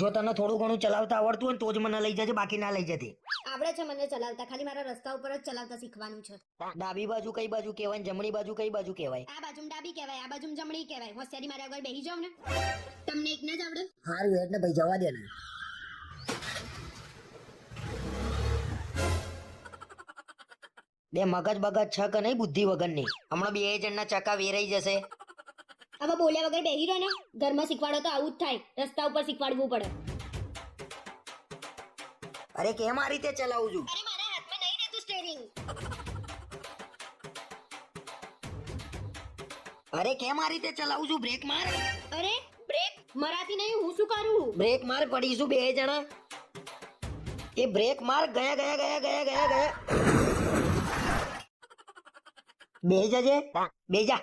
જો તને થોડું ઘણું ચલાવતા આવડતું હોય ને તો જ મને લઈ જજે બાકી ના લઈ જતી આવડે છે મને ચલાવતા ખાલી મારા રસ્તા ઉપર જ ચલાવતા શીખવાનું છે. ડાબી બાજુ કઈ બાજુ કહેવાય જમણી બાજુ કઈ બાજુ કહેવાય? આ બાજુ ડાબી કહેવાય આ બાજુ જમણી કહેવાય. હોશિયારી મારા આગળ બેહી જાવ ને? તમને એક જ આવડે? સારું એટલે ભાઈ જવા દે ને. બે મગજ બગજ છ કે નહીં બુદ્ધિ વગરની? હમણાં બે જણના ચકા વેરાઈ જશે. હવે બોલ્યા વગર બેહી રહો ને. ઘરમાં શીખવાડો તો આવું જ થાય. રસ્તા ઉપર શીખવાડવું પડે. અરે કેમ આ રીતે ચલાવું છું? અરે મારા હાથમાં નહીં રહેતું સ્ટેરિંગ અરે કેમ આ રીતે ચલાવું છું? બ્રેક માર. અરે બ્રેક મારાથી નહીં હું શું કરું? બ્રેક માર પડીશું બે જણા. એ બ્રેક માર ગયા ગયા ગયા ગયા ગયા ગયા. બે જજે. બે જા.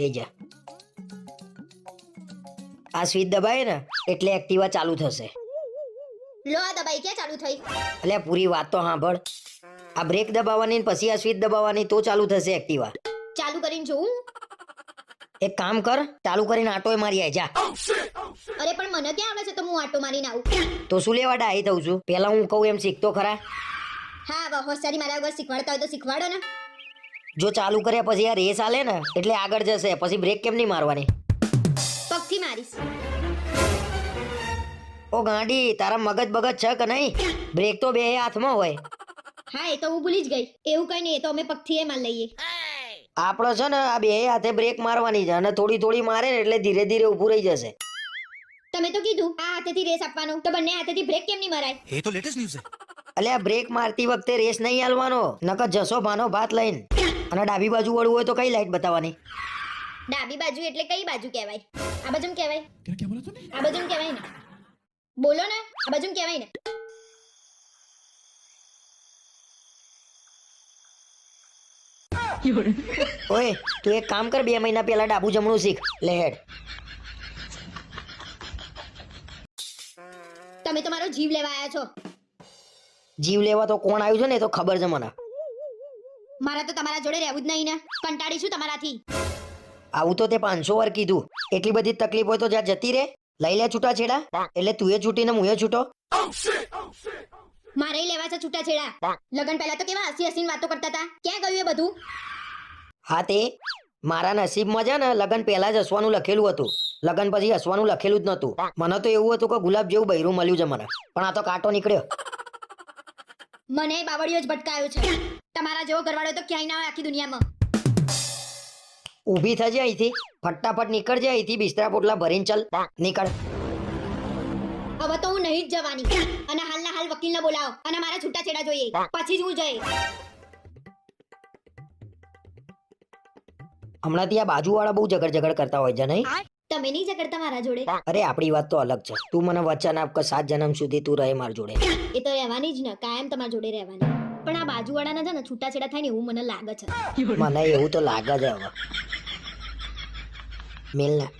બેજા. આ સ્વિચ દબાય ને એટલે એક્ટિવા ચાલુ થશે. લો આ દબાઈ ક્યાં ચાલુ થઈ? એટલે પૂરી વાત તો સાંભળ. આ બ્રેક દબાવવાની ને પછી આ સ્વિચ દબાવવાની તો ચાલુ થશે એક્ટિવા ચાલુ કરીને જોઉં? એક કામ કર ચાલુ કરીને આટો મારી આય જા. અરે પણ મને ક્યાં આવડે છે તો હું આટો મારીને આવું? તો શું લેવા ડાહી થઉં છું? પેલા હું કહું એમ શીખતો ખરા. હા હોશિયારી મારા વગર શીખવાડતા હોય તો શીખવાડો ને. જો ચાલુ કરે પછી આ રેસ આલે ને એટલે આગળ જશે પછી બ્રેક કેમ નહીં મારવાની? પગથી મારીશ. ઓ ગાંડી તારા મગજ બગજ છે કે નહીં? બ્રેક તો બે હાથમાં હોય. હા એ તો હું ભૂલી જ ગઈ. એવું કઈ નહીં એ તો અમે પગથી એ માર લઈએ. આપણો છે ને આ બે હાથે બ્રેક મારવાની છે અને થોડી થોડી મારે ને એટલે ધીરે ધીરે ઊભું રહી જશે. તમે તો કીધું આ હાથેથી રેસ આપવાનો તો બંને હાથેથી બ્રેક કેમ નહીં મરાય? એ તો લેટેસ્ટ ન્યૂઝ છે. અલ્યા બ્રેક મારતી વખતે રેસ નહીં હાલવાનો નકર જશો ભાનો ભાત લઈને. અને ડાબી બાજુ વાળું હોય તો કઈ લાઈટ બતાવવાની? ડાબી બાજુ એટલે કઈ બાજુ કહેવાય? આ બાજુ કહેવાય? આ બાજુ કહેવાય ને. બોલો ને આ બાજુ કહેવાય ને. ઓય તું એક કામ કર બે મહિના પહેલા ડાબુ જમણું શીખ. લે હેડ. તમે તમારો જીવ લેવા આવ્યા છો. જીવ લેવા તો કોણ આવ્યું છે ને એ તો ખબર છે મને. મારા તો તમારા જોડે રહેવું જ નહીં ને. કંટાળી છું તમારાથી. આવું તો તે પાંચસો વાર કીધું. એટલી બધી તકલીફ હોય તો જ્યાં જતી રે. લઈ લે છૂટા છેડા એટલે તું એ છૂટીને હું એ છૂટો. મારે લેવા છે છૂટાછેડા. લગન પહેલા તો કેવા હસી હસીને વાતો કરતા હતા. ક્યાં ગયું એ બધું? હા તે. મારા નસીબમાં છે ને લગન પહેલા જ હસવાનું લખેલું હતું. લગન પછી હસવાનું લખેલું જ નહોતું. મને તો એવું હતું કે ગુલાબ જેવું બૈરું મળ્યું છે મને. પણ આ તો કાંટો નીકળ્યો. મને બાવળીઓ જ ભટકાયો છે. તમારા જેવો ઘરવાળો તો ક્યાંય ના હોય આખી દુનિયામાં. ઊભી થજે અહીંથી. ફટાફટ નીકળજે અહીંથી બિસ્તરા પોટલા ભરીને ચાલ. નીકળ. હવે તો હું નહીં જ જવાની. અને હાલના હાલ વકીલને બોલાવો. અને મારા છૂટાછેડા જોઈએ. પછી જ હું જઈ હમણાં ત્યાં બાજુવાળા બહુ જગડ ઝગડ કરતા હોય છે નહીં? તમે નહીં ઝઘડતા તમારા જોડે. અરે આપણી વાત તો અલગ છે. તું મને વચન આપ કે સાત જન્મ સુધી તું રહે માર જોડે. એ તો રહેવાની જ ને કાયમ તમારા જોડે રહેવાની. પણ આ બાજુવાળાના છે ને છૂટાછેડા થાય ને એવું મને લાગે છે. મને એવું તો લાગે છે હવે. મેલ ના